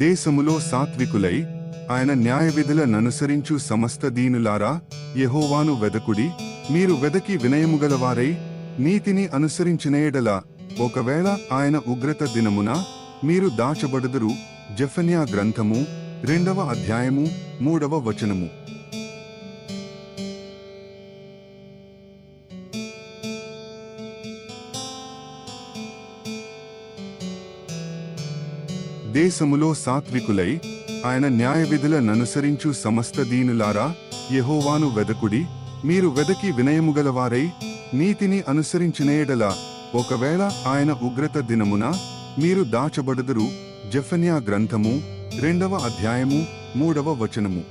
దేశములో సాత్వికులై ఆయన న్యాయ విధులననుసరించు సమస్త దీనులారా యహోవాను వెదకుడి మీరు వెదకి వినయముగలవారై నీతిని అనుసరించినయడల ఒకవేళ ఆయన ఉగ్రత దినమున మీరు దాచబడుదురు జఫన్యా గ్రంథము రెండవ అధ్యాయము మూడవ వచనము. దేశములో సాత్వికులై ఆయన న్యాయ విధులననుసరించు సమస్త దీనులారా యహోవాను వెదకుడి మీరు వెదకి వినయముగలవారై నీతిని అనుసరించినేయడల ఒకవేళ ఆయన ఉగ్రత దినమున మీరు దాచబడదురు జఫన్యా గ్రంథము రెండవ అధ్యాయము మూడవ వచనము.